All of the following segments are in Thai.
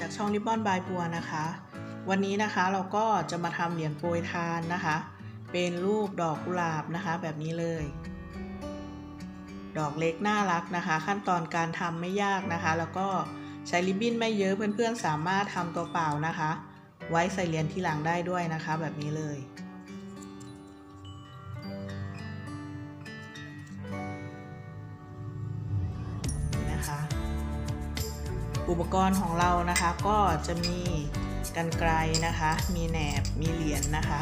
จากช่องริบบอนบายบัวนะคะ วันนี้นะคะเราก็จะมาทำเหรียญโปรยทานนะคะ เป็นรูปดอกกุหลาบนะคะแบบนี้เลย ดอกเล็กน่ารักนะคะ ขั้นตอนการทำไม่ยากนะคะ แล้วก็ใช้ริบบิ้นไม่เยอะเพื่อนๆสามารถทำตัวเปล่านะคะ ไว้ใส่เหรียญที่หลังได้ด้วยนะคะ แบบนี้เลย อุปกรณ์ของเรานะคะก็จะมีกันไกลนะคะ มีแหนบ มีเหรียญนะคะ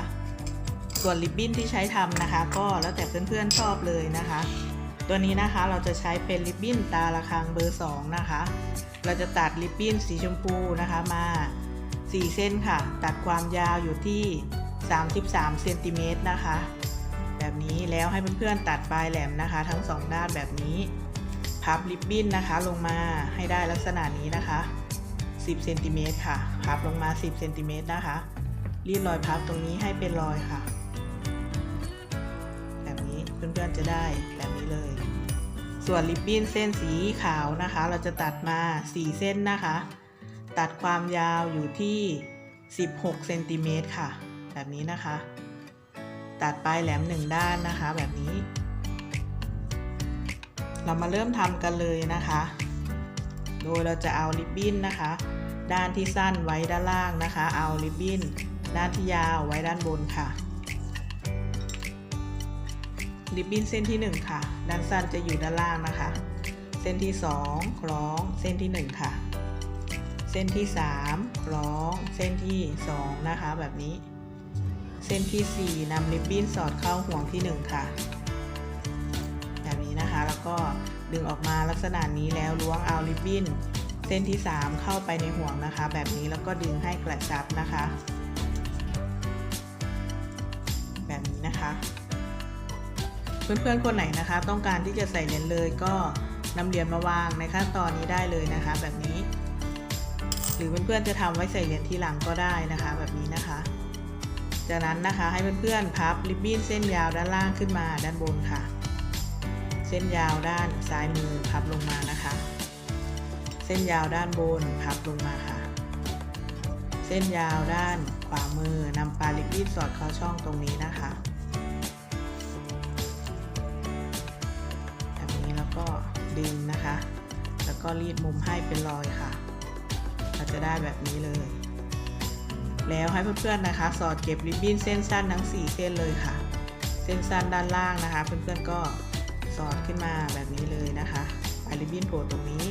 ส่วนริบบิ้นที่ใช้ทำนะคะ ก็แล้วแต่เพื่อนๆชอบเลยนะคะ ตัวนี้นะคะเราจะใช้เป็นริบบิ้นตาละคังเบอร์ 2 นะคะ เราจะตัดริบบิ้นสีชมพูนะคะมา 4 เส้นค่ะ ตัดความยาวอยู่ที่ 33เซนติเมตรนะคะ แบบนี้แล้วให้เพื่อนๆตัดปลายแหลมนะคะ ทั้งสองด้านแบบนี้ พับริบบิ้นนะคะลงมาให้ได้ลักษณะนี้นะคะ 10เซนติเมตรค่ะ พับลงมา 10เซนติเมตรนะคะ รีดรอยพับตรงนี้ให้เป็นรอยค่ะ แบบนี้เพื่อนๆจะได้แบบนี้เลย ส่วนริบบิ้นเส้นสีขาวนะคะ เราจะตัดมา 4 เส้นนะคะ ตัดความยาวอยู่ที่ 16เซนติเมตรค่ะ แบบนี้นะคะ ตัดปลายแหลมหนึ่งด้านนะคะ แบบนี้ เรามาเริ่มทำกันเลยนะคะ โดยเราจะเอาริบบิ้นนะคะ ด้านที่สั้นไว้ด้านล่างนะคะ เอาริบบิ้นด้านที่ยาวไว้ด้านบนค่ะริบบิ้นเส้นที่ 1 ค่ะ ด้านสั้นจะอยู่ด้านล่างนะคะ เส้นที่ 2 คล้องเส้นที่ 1 ค่ะ เส้นที่ 3 คล้องเส้นที่ 2 นะคะ แบบนี้ เส้นที่ 4นำริบบิ้นสอดเข้าห่วงที่ 1 ค่ะ ก็ดึงออกมาลักษณะนี้แล้วล้วงเอาริบบิ้นเส้นที่ 3 เข้าไปในห่วงนะคะ แบบนี้แล้วก็ดึงให้กระชับนะคะ แบบนี้นะคะเพื่อนๆคนไหนนะคะ ต้องการที่จะใส่เหรียญเลยก็นำเหรียญมาวางในขั้นตอนนี้ได้เลยนะคะ แบบนี้ หรือเพื่อนๆจะทำไว้ใส่เหรียญทีหลังก็ได้นะคะ แบบนี้นะคะ จากนั้นนะคะให้เพื่อนๆพับริบบิ้นเส้นยาวด้านล่างขึ้นมาด้านบนค่ะ เส้นยาวด้านซ้ายมือพับลงมานะคะ เส้นยาวด้านบนพับลงมาค่ะ เส้นยาวด้านขวามือนำปลายริบบิ้นสอดเข้าช่องตรงนี้นะคะแบบนี้แล้วก็ดึงนะคะ แล้วก็รีดมุมให้เป็นรอยค่ะเราจะได้แบบนี้เลย แล้วให้เพื่อนๆนะคะ สอดเก็บริบบิ้นเส้นสั้นทั้ง 4 เส้นเลยค่ะ เส้นสั้นด้านล่างนะคะ เพื่อนๆก็ สอดขึ้นมาแบบนี้เลยนะคะปลายริบินโผล่ตรงนี้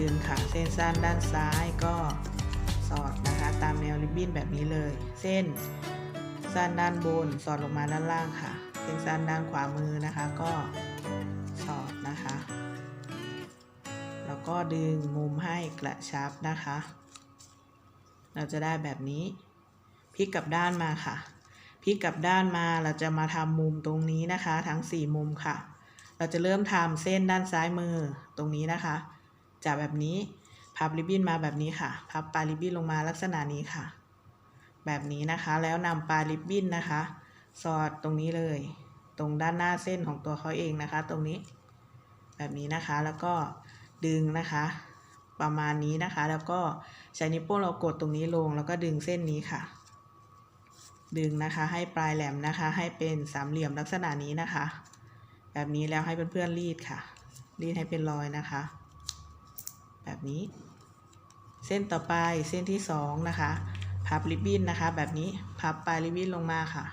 ดึงค่ะ เส้นสั้นด้านซ้ายก็สอดนะคะ ตามแนวริบบิ้นแบบนี้เลย เส้นสั้นด้านบน สอดลงมาด้านล่างค่ะ เส้นสั้นด้านขวามือนะคะ ก็สอดนะคะ แล้วก็ดึงมุมให้กระชับนะคะ เราจะได้แบบนี้พลิกกลับด้านมาค่ะพลิกกลับด้านมาเราจะมาทำมุมตรงนี้นะคะ ทั้ง 4 มุมค่ะ เราจะเริ่มทำเส้นด้านซ้ายมือตรงนี้นะคะจากแบบนี้พับริบบิ้นมาแบบนี้ค่ะ พับปลายริบบิ้นลงมาลักษณะนี้ค่ะ แบบนี้นะคะแล้วนำปลายริบบิ้นนะคะ สอดตรงนี้เลย ตรงด้านหน้าเส้นของตัวเขาเองนะคะ ตรงนี้ แบบนี้นะคะแล้วก็ดึงนะคะ ประมาณนี้นะคะ แล้วก็ใช้นิ้วโป้งเรากดตรงนี้ลง แล้วก็ดึงเส้นนี้ค่ะ ดึงนะคะให้ปลายแหลมนะคะ ให้เป็นสามเหลี่ยมลักษณะนี้นะคะ แบบนี้แล้วให้เพื่อนๆรีดค่ะ รีดให้เป็นรอยนะคะ แบบนี้ เส้นต่อไปเส้นที่สองนะคะพับริบบิ้นนะคะ แบบนี้พับปลายริบบิ้นลงมาค่ะ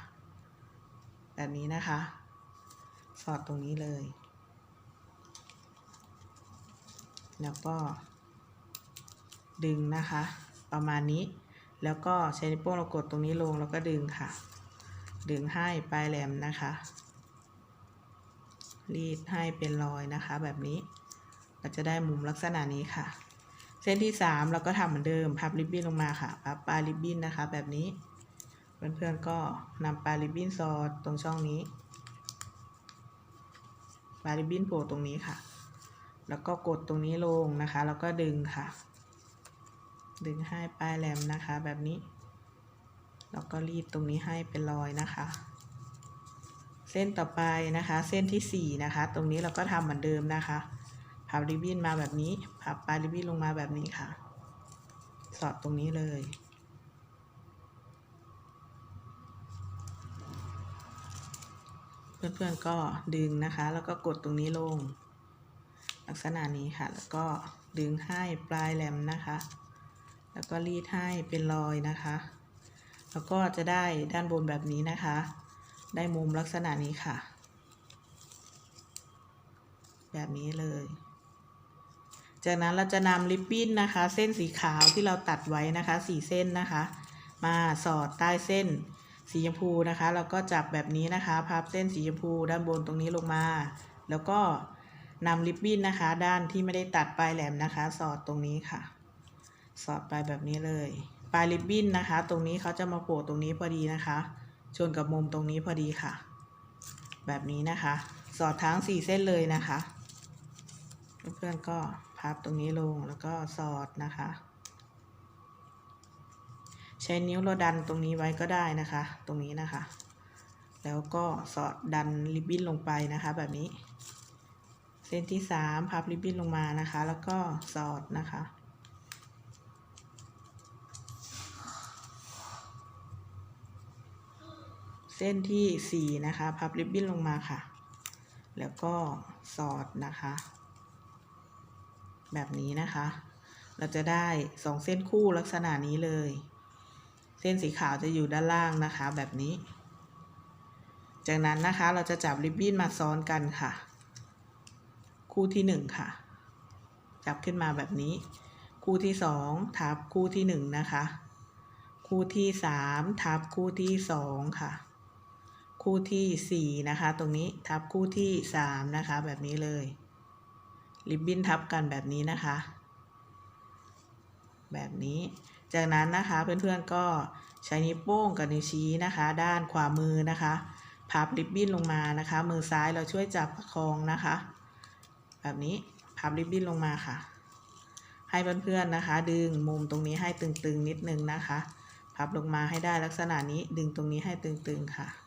แบบนี้นะคะ สอดตรงนี้เลย แล้วก็ ดึงนะคะ ประมาณนี้ แล้วก็ใช้นิ้วโป้งเรากดตรงนี้ลงแล้วก็ดึงค่ะ ดึงให้ปลายแหลมนะคะ รีดให้เป็นรอยนะคะ แบบนี้ เราจะได้มุมลักษณะนี้ค่ะ เส้นที่สามเราก็ทำเหมือนเดิมพับริบบิ้นลงมาค่ะพับปลายริบบิ้นนะคะ แบบนี้ เพื่อนๆก็นำปลายริบบิ้นสอดตรงช่องนี้ปลายริบบิ้นโผล่ตรงนี้ค่ะ แล้วก็กดตรงนี้ลงนะคะ แล้วก็ดึงค่ะ ดึงให้ปลายแหลมนะคะ แบบนี้ แล้วก็รีดตรงนี้ให้เป็นรอยนะคะ ส้นต่อไปนะคะ เส้นที่สี่นะคะ ตรงนี้เราก็ทำเหมือนเดิมนะคะพับริบบิ้นมาแบบนี้พับปลายริบบิ้นลงมาแบบนี้ค่ะ สอดตรงนี้เลยเพื่อนๆก็ดึงนะคะ แล้วก็กดตรงนี้ลง ลักษณะนี้ค่ะ แล้วก็ดึงให้ปลายแหลมนะคะ แล้วก็รีดให้เป็นรอยนะคะ แล้วก็จะได้ด้านบนแบบนี้นะคะ ได้มุมลักษณะนี้ค่ะ แบบนี้เลย จากนั้นเราจะนำริบบิ้นนะคะ เส้นสีขาวที่เราตัดไว้นะคะสี่เส้นนะคะ มาสอดใต้เส้นสีชมพูนะคะแล้วก็จับแบบนี้นะคะ พับเส้นสีชมพูด้านบนตรงนี้ลงมา แล้วก็นำริบบิ้นนะคะ ด้านที่ไม่ได้ตัดปลายแหลมนะคะ สอดตรงนี้ค่ะ สอดไปแบบนี้เลย ปลายริบบิ้นนะคะ ตรงนี้เขาจะมาโผล่ตรงนี้พอดีนะคะ ชนกับมุมตรงนี้พอดีค่ะ แบบนี้นะคะ สอดทั้งสี่เส้นเลยนะคะ เพื่อนๆก็พับตรงนี้ลงแล้วก็สอดนะคะ ใช้นิ้วเราดันตรงนี้ไว้ก็ได้นะคะ ตรงนี้นะคะ แล้วก็สอดดันริบบิ้นลงไปนะคะ แบบนี้ เส้นที่สามพับริบบิ้นลงมานะคะ แล้วก็สอดนะคะ เส้นที่สี่นะคะ พับริบบิ้นลงมาค่ะ แล้วก็สอดนะคะ แบบนี้นะคะ เราจะได้สองเส้นคู่ลักษณะนี้เลย เส้นสีขาวจะอยู่ด้านล่างนะคะ แบบนี้ จากนั้นนะคะเราจะจับริบบิ้นมาซ้อนกันค่ะ คู่ที่หนึ่งค่ะ จับขึ้นมาแบบนี้ คู่ที่สองทับคู่ที่หนึ่งนะคะ คู่ที่สามทับคู่ที่สองค่ะ คู่ที่สี่นะคะ ตรงนี้ทับคู่ที่สามนะคะ แบบนี้เลย ริบบิ้นทับกันแบบนี้นะคะ แบบนี้ จากนั้นนะคะเพื่อนๆก็ใช้นิ้วโป้งกับนิ้วชี้นะคะ ด้านขวามือนะคะพับริบบิ้นลงมานะคะ มือซ้ายเราช่วยจับประคองนะคะ แบบนี้พับริบบิ้นลงมาค่ะ ให้เพื่อนๆนะคะ ดึงมุมตรงนี้ให้ตึงๆนิดนึงนะคะ พับลงมาให้ได้ลักษณะนี้ดึงตรงนี้ให้ตึงๆค่ะ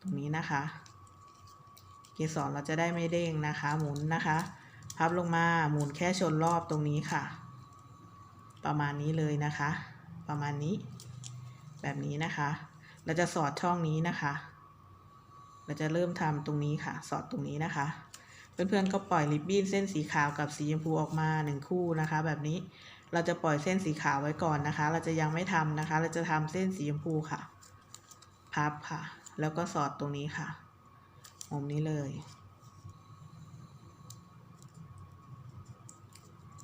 ตรงนี้นะคะ เกสรเราจะได้ไม่เด้งนะคะ หมุนนะคะ พับลงมาหมุนแค่ชนรอบตรงนี้ค่ะ ประมาณนี้เลยนะคะ ประมาณนี้ แบบนี้นะคะ เราจะสอดช่องนี้นะคะ เราจะเริ่มทำตรงนี้ค่ะ สอดตรงนี้นะคะ เพื่อนๆก็ปล่อยริบบิ้นเส้นสีขาวกับสีชมพูออกมาหนึ่งคู่นะคะ แบบนี้เราจะปล่อยเส้นสีขาวไว้ก่อนนะคะ เราจะยังไม่ทำนะคะ เราจะทำเส้นสีชมพูค่ะ พับค่ะ แล้วก็สอดตรงนี้ค่ะ มุมนี้เลย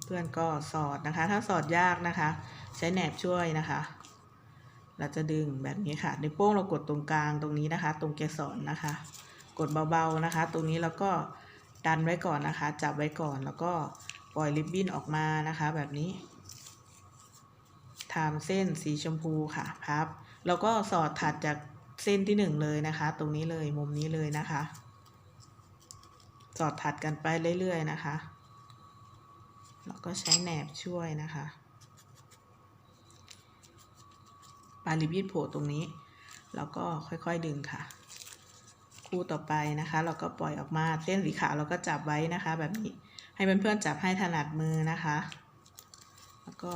เพื่อนก็สอดนะคะ ถ้าสอดยากนะคะ ใช้แหนบช่วยนะคะ เราจะดึงแบบนี้ค่ะในโป้งเรากดตรงกลางตรงนี้นะคะ ตรงเกสรนะคะ กดเบาๆนะคะ ตรงนี้แล้วก็ดันไว้ก่อนนะคะ จับไว้ก่อนแล้วก็ปล่อยริบบิ้นออกมานะคะ แบบนี้ทำเส้นสีชมพูค่ะพับ แล้วก็สอดถัดจาก เส้นที่หนึ่งเลยนะคะ ตรงนี้เลยมุมนี้เลยนะคะ สอดถัดกันไปเรื่อยๆนะคะ แล้วก็ใช้แหนบช่วยนะคะปลายริบบิ้นโผล่ตรงนี้ แล้วก็ค่อยๆดึงค่ะ คู่ต่อไปนะคะ เราก็ปล่อยออกมาเส้นสีขาวเราก็จับไว้นะคะ แบบนี้ให้เพื่อนๆจับให้ถนัดมือนะคะ แล้วก็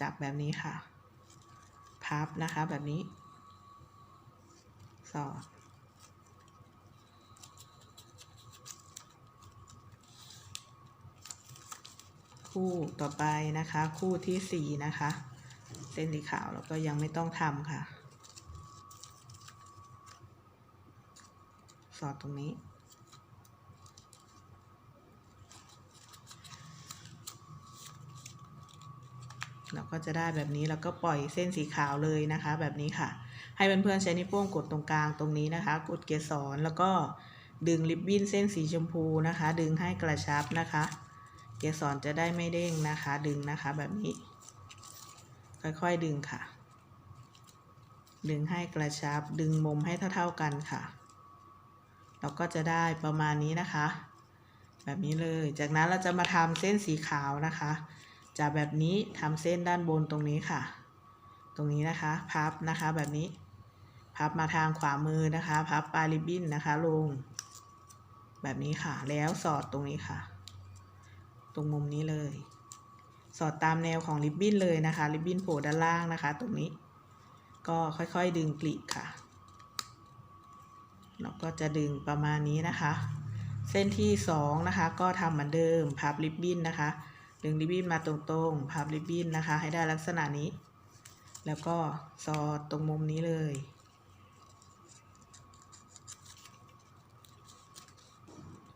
จับแบบนี้ค่ะ พับนะคะแบบนี้ อ คู่ต่อไปนะคะ คู่ที่สี่นะคะ เส้นสีขาวเราก็ยังไม่ต้องทำค่ะ สอดตรงนี้เราก็จะได้แบบนี้แล้วก็ปล่อยเส้นสีขาวเลยนะคะ แบบนี้ค่ะ ให้เพื่อนๆใช้นิ้วโป้งกดตรงกลางตรงนี้นะคะ กดเกสรแล้วก็ดึงริบบิ้นเส้นสีชมพูนะคะ ดึงให้กระชับนะคะ เกสรจะได้ไม่เด้งนะคะ ดึงนะคะแบบนี้ ค่อยๆดึงค่ะ ดึงให้กระชับ ดึงมุมให้เท่าๆกันค่ะเราก็จะได้ประมาณนี้นะคะ แบบนี้เลย จากนั้นเราจะมาทำเส้นสีขาวนะคะ จากแบบนี้ทำเส้นด้านบนตรงนี้ค่ะ ตรงนี้นะคะพับนะคะแบบนี้ พับมาทางขวามือนะคะพับปลายริบบิ้นนะคะลง แบบนี้ค่ะ แล้วสอดตรงนี้ค่ะ ตรงมุมนี้เลย สอดตามแนวของริบบิ้นเลยนะคะริบบิ้นโผล่ด้านล่างนะคะ ตรงนี้ ก็ค่อยๆดึงกลีบค่ะแล้วก็จะดึงประมาณนี้นะคะ เส้นที่สองนะคะ ก็ทำเหมือนเดิมพับริบบิ้นนะคะ ดึงริบบิ้นมาตรงๆพับริบบิ้นนะคะ ให้ได้ลักษณะนี้ แล้วก็สอดตรงมุมนี้เลย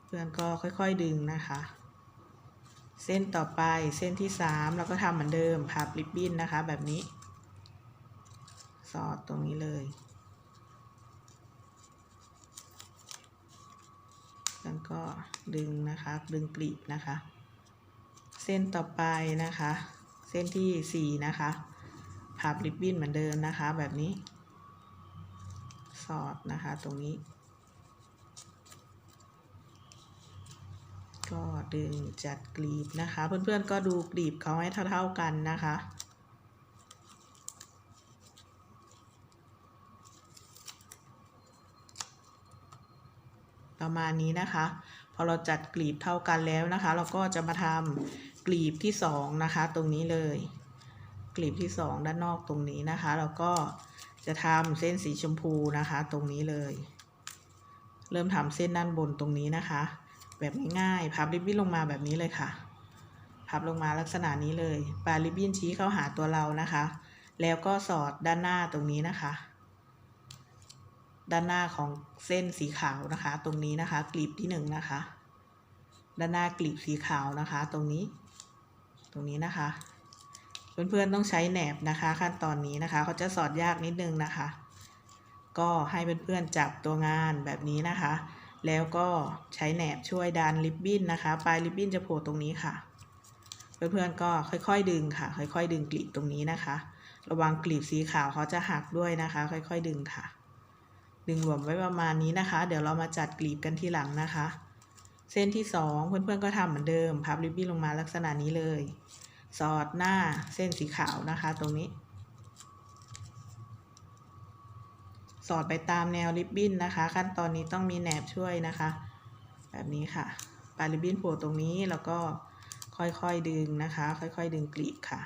เพื่อนก็ค่อยๆดึงนะคะ เส้นต่อไปเส้นที่สามเราก็ทำเหมือนเดิมพับริบบิ้นนะคะแบบนี้ สอดตรงนี้เลยแล้วก็ดึงนะคะ ดึงกลีบนะคะ เส้นต่อไปนะคะ เส้นที่สี่นะคะ พับริบบิ้นเหมือนเดิมนะคะ แบบนี้ สอดนะคะตรงนี้ ก็ดึงจัดกลีบนะคะ เพื่อนๆก็ดูกลีบเขาให้เท่าๆกันนะคะประมาณนี้นะคะ พอเราจัดกลีบเท่ากันแล้วนะคะ เราก็จะมาทำกลีบที่สองนะคะ ตรงนี้เลย กลีบที่สองด้านนอกตรงนี้นะคะ แล้วก็จะทำเส้นสีชมพูนะคะ ตรงนี้เลย เริ่มทำเส้นด้านบนตรงนี้นะคะ แบบง่ายๆพับริบบิ้นลงมาแบบนี้เลยค่ะ พับลงมาลักษณะนี้เลยปลายริบบิ้นชี้เข้าหาตัวเรานะคะ แล้วก็สอดด้านหน้าตรงนี้นะคะ ด้านหน้าของเส้นสีขาวนะคะ ตรงนี้นะคะ กลีบที่หนึ่งนะคะ ด้านหน้ากลีบสีขาวนะคะ ตรงนี้ ตรงนี้นะคะ เพื่อนๆต้องใช้แหนบนะคะ ขั้นตอนนี้นะคะเขาจะสอดยากนิดนึงนะคะ ก็ให้เพื่อนๆจับตัวงานแบบนี้นะคะ แล้วก็ใช้แหนบช่วยดันริบบิ้นนะคะปลายริบบิ้นจะโผล่ตรงนี้ค่ะ เพื่อนๆก็ค่อยๆดึงค่ะ ค่อยๆ ดึงกลีบตรงนี้นะคะ ระวังกลีบสีขาวเขาจะหักด้วยนะคะ ค่อยๆ ดึงค่ะ ดึงรวมไว้ประมาณนี้นะคะ เดี๋ยวเรามาจัดกลีบกันทีหลังนะคะ เส้นที่สองเพื่อนๆก็ทำเหมือนเดิมพับริบบิ้นลงมาลักษณะนี้เลย สอดหน้าเส้นสีขาวนะคะตรงนี้ สอดไปตามแนวริบบิ้นนะคะ ขั้นตอนนี้ต้องมีแหนบช่วยนะคะ แบบนี้ค่ะปลายริบบิ้นโผล่ตรงนี้แล้วก็ค่อยๆดึงนะคะ ค่อยๆดึงกลีบค่ะ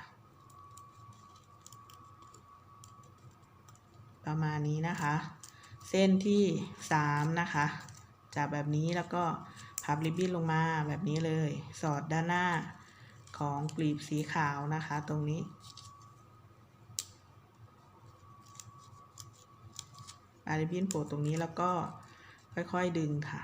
ประมาณนี้นะคะ เส้นที่สามนะคะจับแบบนี้แล้วก็พับริบบิ้นลงมาแบบนี้เลย สอดด้านหน้า ของกลีบสีขาวนะคะตรงนี้ปลายริบบิ้นโผล่ตรงนี้แล้วก็ค่อยๆดึงค่ะ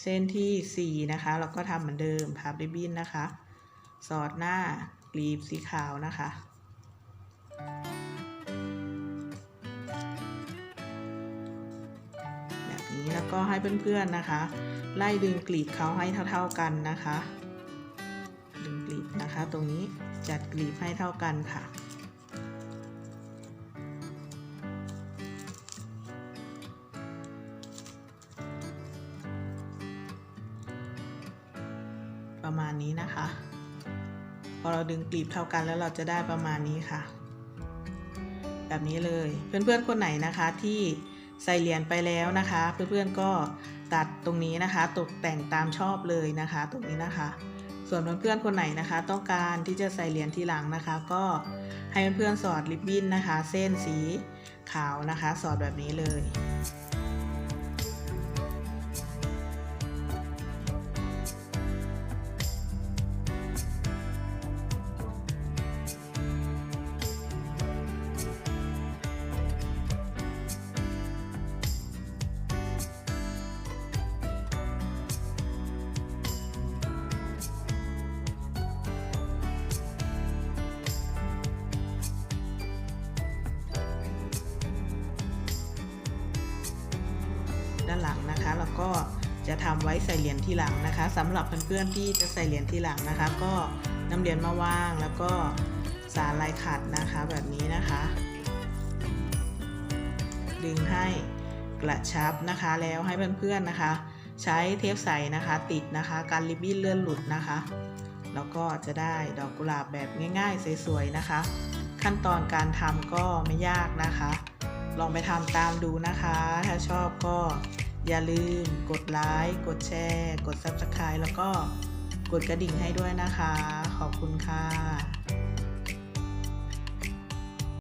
เส้นที่สี่นะคะ เราก็ทำเหมือนเดิมพับริบบิ้นนะคะ สอดหน้ากลีบสีขาวนะคะ นี้แล้วก็ให้เพื่อนๆนะคะ ไล่ดึงกลีบเขาให้เท่า ๆกันนะคะ ดึงกลีบนะคะ ตรงนี้จัดกลีบให้เท่ากันค่ะประมาณนี้นะคะ พอเราดึงกลีบเท่ากันแล้วเราจะได้ประมาณนี้ค่ะ แบบนี้เลยเพื่อนๆคนไหนนะคะที่ ใส่เหรียญไปแล้วนะคะ เพื่อนๆก็ตัดตรงนี้นะคะ ตกแต่งตามชอบเลยนะคะ ตรงนี้นะคะ ส่วนเพื่อนๆคนไหนนะคะ ต้องการที่จะใส่เหรียญทีหลังนะคะ ก็ให้เพื่อนๆสอดริบบิ้นนะคะ เส้นสีขาวนะคะ สอดแบบนี้เลย ก็จะทำไว้ใส่เหรียญทีหลังนะคะสำหรับเพื่อนๆที่จะใส่เหรียญทีหลังนะคะ ก็นำเหรียญมาวางแล้วก็สารลายขัดนะคะแบบนี้นะคะ ดึงให้กระชับนะคะแล้วให้เพื่อนๆนะคะ ใช้เทปใสนะคะติดนะคะ การริบบิ้นเลื่อนหลุดนะคะ แล้วก็จะได้ดอกกุหลาบแบบง่าย ๆ สวยๆนะคะ ขั้นตอนการทำก็ไม่ยากนะคะ ลองไปทำตามดูนะคะ ถ้าชอบก็ อย่าลืมกดไลค์กดแชร์ กด Subscribe แล้วก็กดกระดิ่งให้ด้วยนะคะ ขอบคุณค่ะ